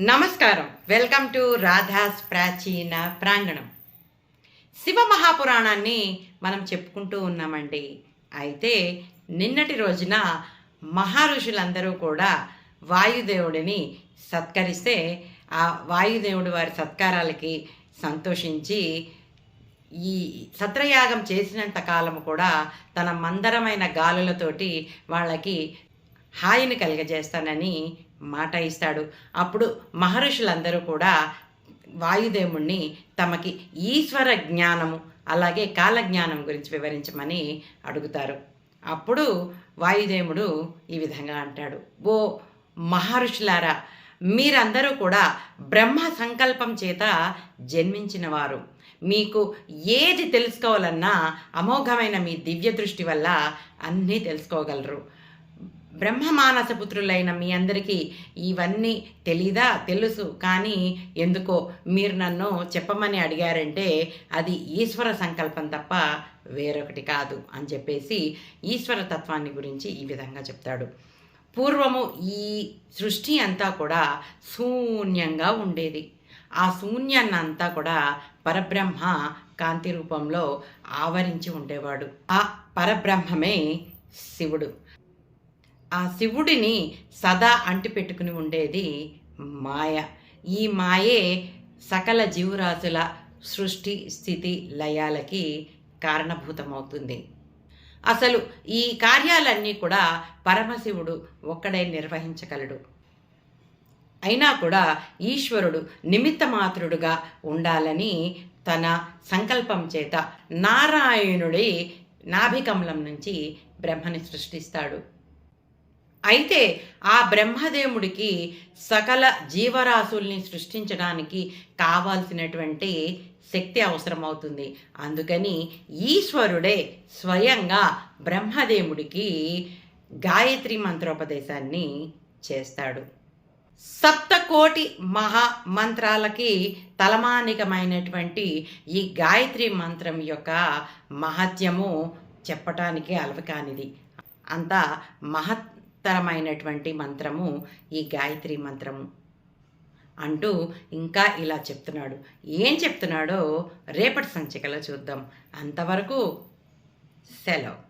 నమస్కారం. Welcome to Radha's ప్రాచీన ప్రాంగణం. శివ మహాపురాణాన్ని మనం చెప్పుకుంటూ ఉన్నామండి. అయితే నిన్నటి రోజున మహర్షులందరూ కూడా వాయుదేవుడిని సత్కరిస్తే ఆ వాయుదేవుడు వారి సత్కారాలకి సంతోషించి ఈ సత్రయాగం చేసినంత కాలం కూడా తన మందరమైన గాలులతోటి వాళ్ళకి హాయిని కలిగజేస్తానని మాట ఇస్తాడు. అప్పుడు మహర్షులందరూ కూడా వాయుదేవుణ్ణి తమకి ఈశ్వర జ్ఞానము అలాగే కాలజ్ఞానం గురించి వివరించమని అడుగుతారు. అప్పుడు వాయుదేవుడు ఈ విధంగా అంటాడు. ఓ మహర్షులారా మీరందరూ కూడా బ్రహ్మ సంకల్పం చేత జన్మించిన వారు మీకు ఏది తెలుసుకోవాలన్నా అమోఘమైన మీ దివ్య దృష్టి వల్ల అన్నీ తెలుసుకోగలరు. బ్రహ్మమానస పుత్రులైన మీ అందరికీ ఇవన్నీ తెలీదా? తెలుసు. కానీ ఎందుకో మీరు నన్ను చెప్పమని అడిగారంటే అది ఈశ్వర సంకల్పం తప్ప వేరొకటి కాదు అని చెప్పేసి ఈశ్వర తత్వాన్ని గురించి ఈ విధంగా చెప్తాడు. పూర్వము ఈ సృష్టి అంతా కూడా శూన్యంగా ఉండేది. ఆ శూన్యాన్ని అంతా కూడా పరబ్రహ్మ కాంతి రూపంలో ఆవరించి ఉండేవాడు. ఆ పరబ్రహ్మమే శివుడు. ఆ శివుడిని సదా అంటిపెట్టుకుని ఉండేది మాయ. ఈ మాయే సకల జీవరాశుల సృష్టి స్థితి లయాలకి కారణభూతమవుతుంది. అసలు ఈ కార్యాలన్నీ కూడా పరమశివుడు ఒక్కడే నిర్వహించగలడు. అయినా కూడా ఈశ్వరుడు నిమిత్త మాత్రుడుగా ఉండాలని తన సంకల్పం చేత నారాయణుడి నాభికమలం నుంచి బ్రహ్మని సృష్టిస్తాడు. అయితే ఆ బ్రహ్మదేవుడికి సకల జీవరాశుల్ని సృష్టించడానికి కావాల్సినటువంటి శక్తి అవసరమవుతుంది. అందుకని ఈశ్వరుడే స్వయంగా బ్రహ్మదేవుడికి గాయత్రి మంత్రోపదేశాన్ని చేస్తాడు. సప్తకోటి మహా మంత్రాలకి తలమానికమైనటువంటి ఈ గాయత్రి మంత్రం యొక్క మహత్యము చెప్పటానికి అలవకానిది అంత మహత్తరమైనటువంటి మంత్రము ఈ గాయత్రి మంత్రము. అంటూ ఇంకా ఇలా చెప్తున్నాడు. ఏం చెప్తున్నాడో రేపటి సంచికలో చూద్దాం. అంతవరకు సెలవు.